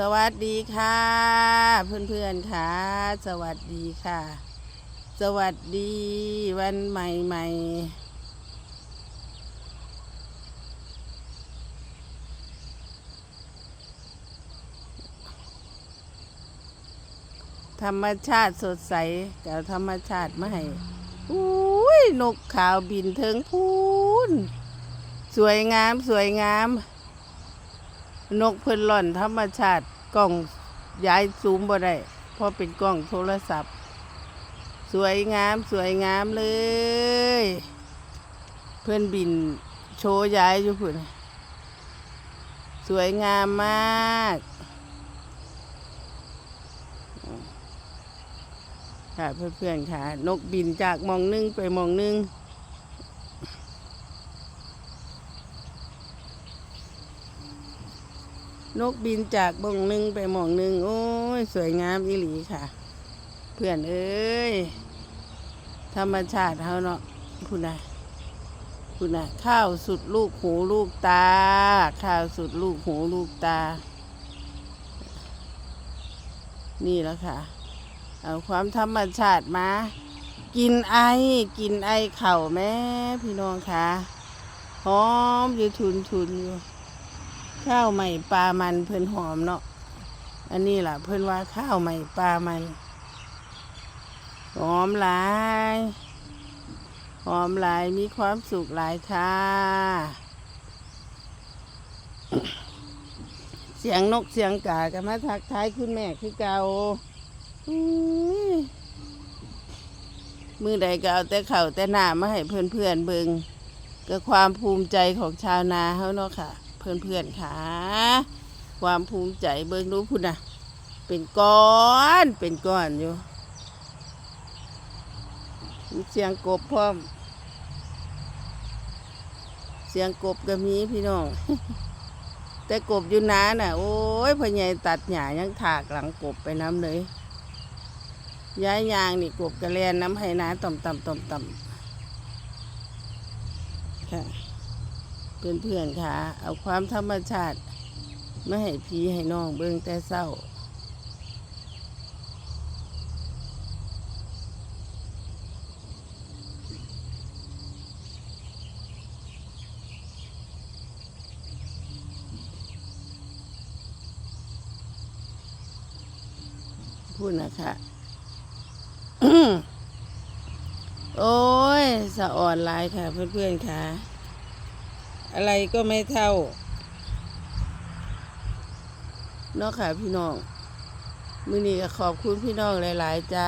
สวัสดีค่ะ เพื่อนๆค่ะ สวัสดีค่ะ สวัสดีวันใหม่ๆธรรมชาติสดใสกับธรรมชาติมาให้อุ้ยนกขาวบินเทิงพูน สวยงามสวยงาม นกเพิ่นหล่อนธรรมชาติ กล้องย้ายซูมบ่ได้เพราะเป็นกล้องโทรศัพท์ สวยงามสวยงามเลย เพื่อนบินโชว์ย้ายอยู่พุ่นสวยงามมากค่ะเพื่อนๆค่ะ นกบินจากมองหนึงไปมองหนึง นกบินจากบ่งหนึ่งไปหมองหนึ่งโอ้ย สวยงามอีหลีค่ะ เพื่อนเอ้ย ธรรมชาติเขาเนาะคุณนะคุณนะข้าวสุดลูกหูลูกตา ข้าวสุดลูกหูลูกตา นี่แล้วค่ะ เอาความธรรมชาติมา กินไอ กินไอเข่าแม่พี่น้องค่ะหอมอยู่ทุนทุนอยู่ ข้าวใหม่ปลามันเพิ่นหอมเนาะอันนี้ล่ะ เพิ่นว่าข้าวใหม่ปลามันหอมหลายหอมหลายมีความสุขหลายค่ะเสียงนกเสียงกากันมาทักทายคุณแม่คือเกาอมือใดก็เอาแต่เข่าแต่หน้ามาให้เพื่อนเพื่อนเบิงก็ความภูมิใจของชาวนาเขาเนาะค่ะ เพื่อนๆค่ะ ความภูมิใจเบิงรู้พุ่นนะเป็นก้อนเป็นก้อนอยู่มีเสียงกบพร้อม เสียงกบก็มีพี่น้อง แต่กบอยู่นาน่ะ โอ้ยพ่อใหญ่ตัดหญ้ายังถากหลังกบไปน้ำเลย ย้ายยางนี่กบกระแลนน้ำให้นาต่ำต่ำต่ำต่ำค่ะ เพื่อนๆค่ะเอาความธรรมชาติไม่ให้พีให้น้องเบิ่งแต่เศร้า พูดนะคะโอ้ย สะอ่อนลายค่ะเพื่อนๆค่ะ อะไรก็ไม่เท่าเนาะค่ะพี่น้อง มือนี้ก็ขอบคุณพี่น้องหลาย ๆ จ้า